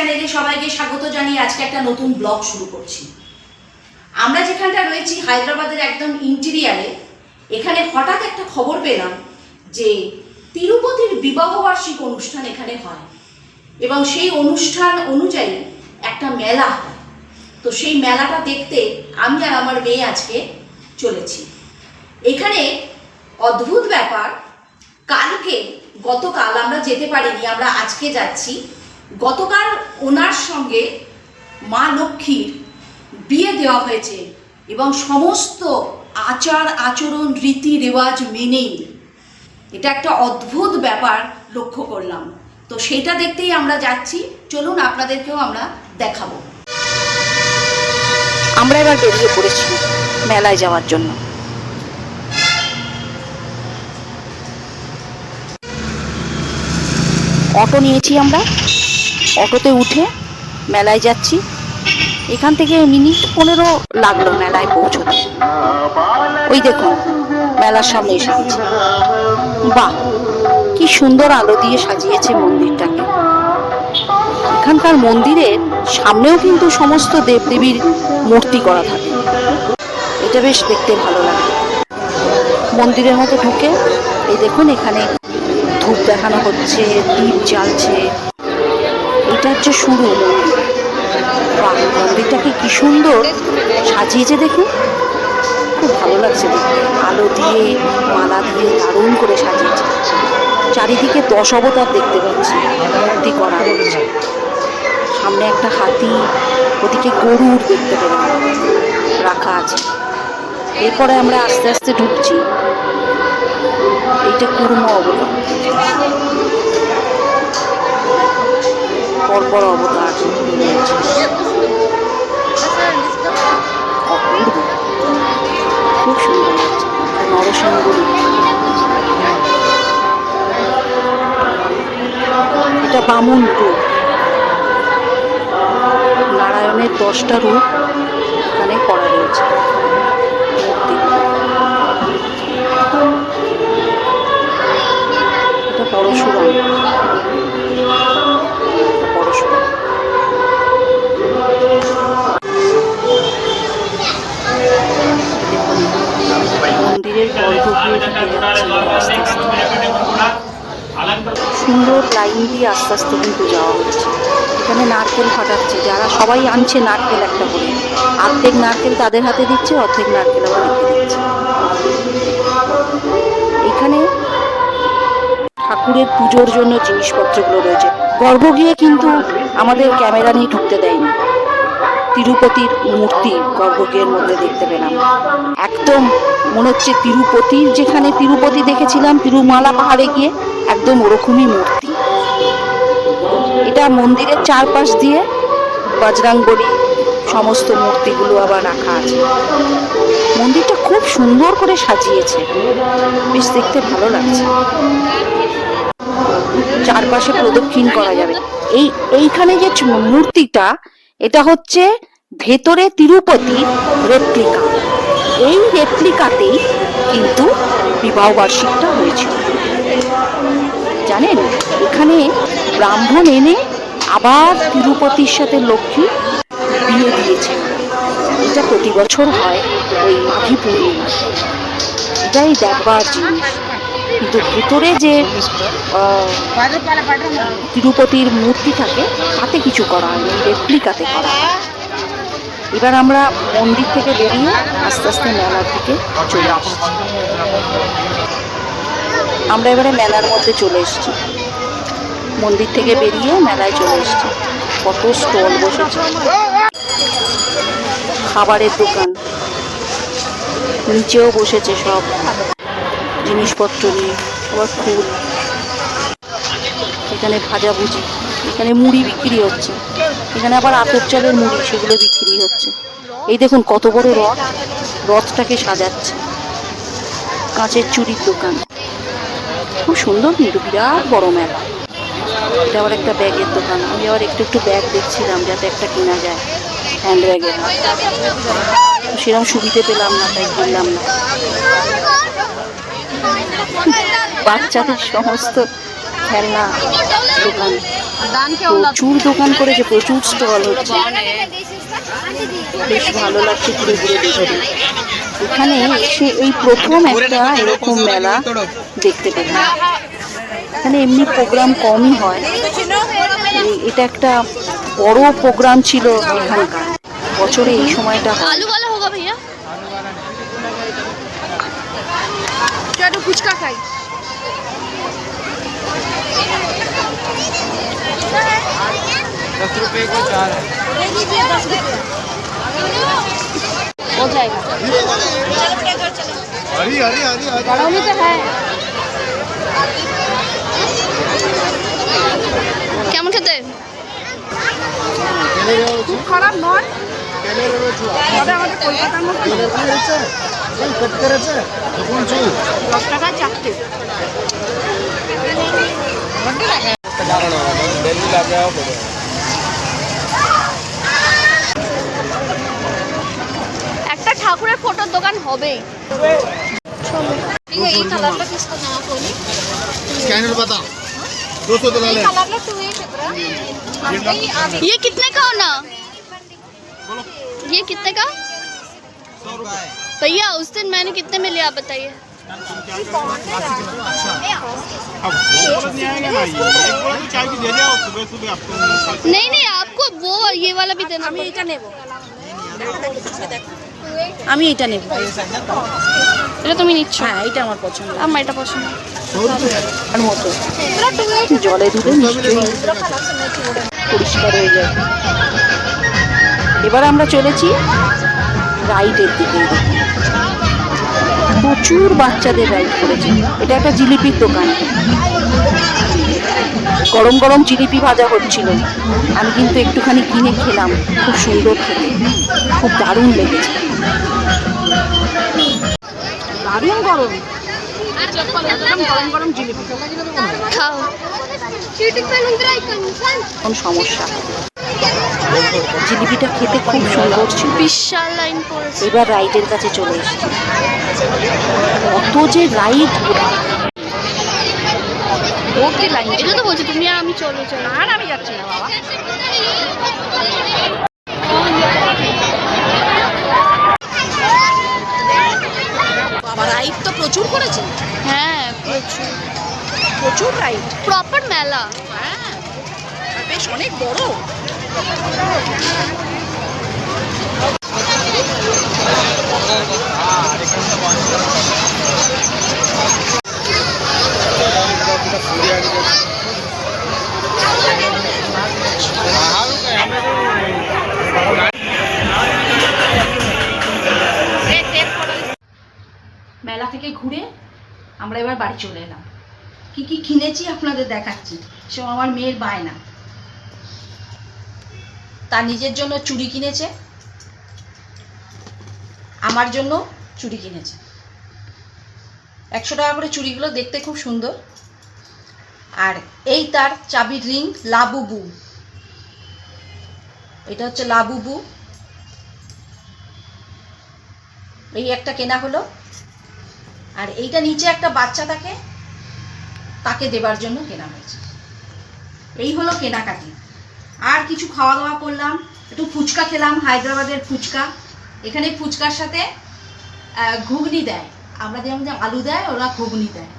চ্যানেলে সবাইকে স্বাগত জানিয়ে আজকে একটা নতুন ব্লগ শুরু করছি। আমরা যেখানটা রয়েছি হায়দ্রাবাদের একদম ইন্টিরিয়ারে এখানে হঠাৎ একটা খবর পেলাম যে তিরুপতির বিবাহবার্ষিক অনুষ্ঠান এখানে হয় এবং সেই অনুষ্ঠান অনুযায়ী একটা মেলা তো সেই মেলাটা দেখতে আমি আর আমার মেয়ে আজকে চলেছি। এখানে অদ্ভুত ব্যাপার, কালকে গতকাল আমরা যেতে পারিনি, আমরা আজকে যাচ্ছি গতকাল ওনার সঙ্গে মা লক্ষ্মীর বিয়ে দেওয়া হয়েছে এবং সমস্ত আচার আচরণ, রীতি রেওয়াজ মেনেই এটা একটা অদ্ভুত ব্যাপার লক্ষ্য করলাম। তো সেটা দেখতেই আমরা যাচ্ছি। চলুন আপনাদেরকেও আমরা দেখাবো। আমরা এবার বেরিয়ে পড়েছি মেলায় যাওয়ার জন্য। অটো নিয়েছি আমরা। অটোতে উঠে মেলায় যাচ্ছি। এখান থেকে মিনিট পনেরো লাগল মেলায় পৌঁছতে। ওই দেখুন মেলার সামনে এসে বাহ, কি সুন্দর আলো দিয়ে সাজিয়েছে মন্দিরটাকে। এখানকার মন্দিরের সামনেও কিন্তু সমস্ত দেবদেবীর মূর্তি করা থাকে। এটা বেশ দেখতে ভালো লাগে। মন্দিরের মতো ঢুকে। এই দেখুন, এখানে ধূপ দেখানো হচ্ছে, দীপ জ্বালছে। এটা হচ্ছে শুরু মন্দিরটাকে কি সুন্দর সাজিয়েছে দেখুন। খুব ভালো লাগছে দেখতে। আলো দিয়ে, মালা দিয়ে দারুণ করে সাজিয়েছে। চারিদিকে দশ অবতার দেখতে পাচ্ছি, মূর্তি করা রয়েছে সামনে একটা হাতি, ওদিকে গরুর দেখতে পেলাম, রাখা আছে। এরপরে আমরা আস্তে আস্তে ঢুকছি। এইটা কুর্ম অবতার পরপর অবতার অপূর্ব খুব সুন্দর লাগছে। এটা বামুন রূপ। নারায়ণের দশটা রূপ এখানে করা রয়েছে। এটা পরশুরাম সুন্দর লাইন দিয়ে আস্তে আস্তে কিন্তু যাওয়া হচ্ছে। এখানে নারকেল ফাটাচ্ছে, যারা সবাই আনছে নারকেল একটা করে। অর্ধেক নারকেল তাদের হাতে দিচ্ছে, অর্ধেক নারকেল আবার রেখে দিচ্ছে এখানে ঠাকুরের পুজোর জন্য জিনিসপত্রগুলো রয়েছে। গর্ব গিয়ে কিন্তু আমাদের ক্যামেরা নিয়ে ঢুকতে দেয়নি। তিরুপতির মূর্তি গর্ভগৃহের মধ্যে দেখতে পেলাম। একদম মনে হচ্ছে তিরুপতির যেখানে তিরুপতি দেখেছিলাম, তিরুমালা পাহাড়ে গিয়ে একদম ওরকমই মূর্তি। এটা মন্দিরের চারপাশ দিয়ে বজরাঙ্গলি সমস্ত মূর্তিগুলো আবার রাখা আছে। মন্দিরটা খুব সুন্দর করে সাজিয়েছে। বেশ দেখতে ভালো লাগছে। চারপাশে প্রদক্ষিণ করা যাবে। এই, এইখানে যে মূর্তিটা এটা হচ্ছে ভেতরে তিরুপতির রেপ্লিকা এই রেপ্লিকাতেই কিন্তু বিবাহ বার্ষিকটা হয়েছিল। জানেন, এখানে ব্রাহ্মণ এনে আবার তিরুপতির সাথে লক্ষ্মী বিয়ে দিয়েছে। এটা প্রতি বছর হয় ওই মাঘী পূর্ণিমা এটাই দেখবার জিনিস। কিন্তু ভেতরে যে তিরুপতির মূর্তি থাকে, তাতে কিছু করা হয়নি রেপ্লিকাতে করা এবার আমরা মন্দির থেকে বেরিয়ে আস্তে আস্তে মেলার দিকে চলে আসছি। আমরা এবারে মেলার মধ্যে চলে এসেছি। মন্দির থেকে বেরিয়ে মেলায় চলে এসেছি। কত স্টল বসেছে। খাবারের দোকান। নিচেও বসেছে সব। জিনিসপত্র নিয়ে, আবার ফুল। এখানে ভাজাভুজি এখানে মুড়ি বিক্রি হচ্ছে, এখানে আবার আতর চালের মুড়ি, সেগুলো বিক্রি হচ্ছে। এই দেখুন কত বড় রথ, রথটাকে সাজাচ্ছে। কাঁচের চুরির দোকান। খুব সুন্দর কিন্তু, বিরাট বড় মেলা। এটা আবার একটা ব্যাগের দোকান। আমি আবার একটু একটু ব্যাগ দেখছিলাম, যাতে একটা কেনা যায় হ্যান্ড ব্যাগের সেরকম সুবিধে পেলাম না, তাই কিনলাম না। বাচ্চাদের সমস্ত খেলনা দোকান। প্রচুর দোকান করেছে প্রচুর স্টল হচ্ছে। বেশ ভালো লাগছে ঘুরে ঘুরে দেখে এখানে এসে এই প্রথম একটা এরকম মেলা দেখতে পেলাম। এখানে এমনি প্রোগ্রাম কমই হয়। এটা একটা বড় প্রোগ্রাম ছিল এখানকার। বছরে এই সময়টা चलो फुचका खाई दस रुपए को चार है हो जाएगा हरी हरी हरी हरी बड़ों में तो है কেমন খেতে খারাপ নয় তবে আমাদের কলকাতার মতো কত করেছে তখন চল দশ টাকা চারটে दिल्ली लगे आओ बोलो একটা ঠাকুরের ফটোর দোকান হবেই এই কালারটা কিসকা জামা পরলি स्कैनर बता दो सौ दिला ले কালারটা তুমি ये कितने का होना ये कितने का भैया उस दिन मैंने कितने में लिया आप बताइए अब वो गलत नहीं आएगा ना ये एक बोला कि चाय भी दे दिया सुबह सुबह आपको नहीं नहीं आपको वो ये वाला भी देना আমি এটা নেব আমি এটা নেব এটা তুমি নিচ্ছ হ্যাঁ এটা আমার পছন্দ আমার এটা পছন্দ আর মতো জলে ধুলে নিশ্চয়ই পরিষ্কার হয়ে যায় এবার আমরা চলেছি রাইডের দিকে প্রচুর বাচ্চাদের রাইড করেছে। এটা একটা জিলিপির দোকান। গরম গরম জিলিপি ভাজা হচ্ছিল। আমি কিন্তু একটুখানি কিনে খেলাম। খুব সুন্দর খেতে। খুব দারুণ লেগেছে। দারুণ গরম। গরম গরম জিলিপি। কোন সমস্যা। জিলিপিটা খেতে খুব সুন্দর। ছিল বিশাল লাইন পড়েছে। এবার রাইডের কাছে চলে এসেছি। কত যে রাইড এটা তো বলছি তুমি আমি চলো চলো। আর আমি যাচ্ছি না বাবা। বাবা রাইড তো প্রচুর করেছে। হ্যাঁ প্রচুর। প্রচুর রাইড। প্রপার মেলা। হ্যাঁ। বেশ অনেক বড়। মেলা থেকে ঘুরে আমরা এবার বাড়ি চলে এলাম। কি কি কিনেছি আপনাদের দেখাচ্ছি সব আমার মেয়ের বায়না। তার নিজের জন্য চুড়ি কিনেছে, আমার জন্য চুড়ি কিনেছে। একশো টাকা করে চুড়িগুলো দেখতে খুব সুন্দর। আর এই তার চাবির রিং লাবুবু। এটা হচ্ছে লাবুবু। এই একটা কেনা হলো। আর এইটা নিচে একটা বাচ্চা থাকে, তাকে দেবার জন্য কেনা হয়েছে। এই হলো কেনাকাটি। আর কিছু খাওয়া দাওয়া করলাম, একটু ফুচকা খেলাম, হায়দ্রাবাদের ফুচকা। এখানে ফুচকার সাথে ঘুগনি দেয়। আমরা যেমন আলু দেয়, ওরা ঘুগনি দেয়।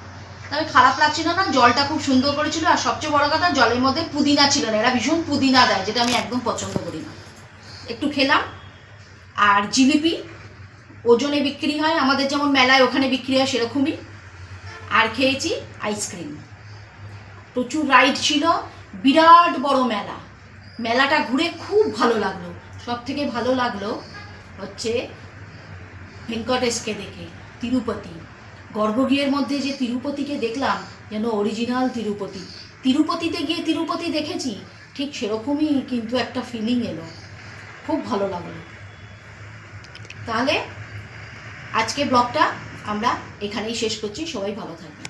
তবে খারাপ লাগছিল না, জলটা খুব সুন্দর করেছিল, আর সবচেয়ে বড় কথা, জলের মধ্যে পুদিনা ছিল না, এরা ভীষণ পুদিনা দেয়, যেটা আমি একদম পছন্দ করি না। একটু খেলাম, আর জিলিপি, ওজনে বিক্রি হয়, আমাদের যেমন মেলায় ওখানে বিক্রি হয় সেরকমই। আর খেয়েছি আইসক্রিম। প্রচুর রাইড ছিল, বিরাট বড় মেলা। মেলাটা ঘুরে খুব ভালো লাগল। সব থেকে ভালো লাগল হচ্ছে ভেঙ্কটেশকে দেখে, তিরুপতি। গর্ভগৃহের মধ্যে যে তিরুপতিকে দেখলাম, যেন অরিজিনাল তিরুপতি। তিরুপতিতে গিয়ে তিরুপতি দেখেছি, ঠিক সেরকমই কিন্তু একটা ফিলিং এলো। খুব ভালো লাগল। তাহলে আজকে ব্লগটা আমরা এখানেই শেষ করছি। সবাই ভালো থাকবে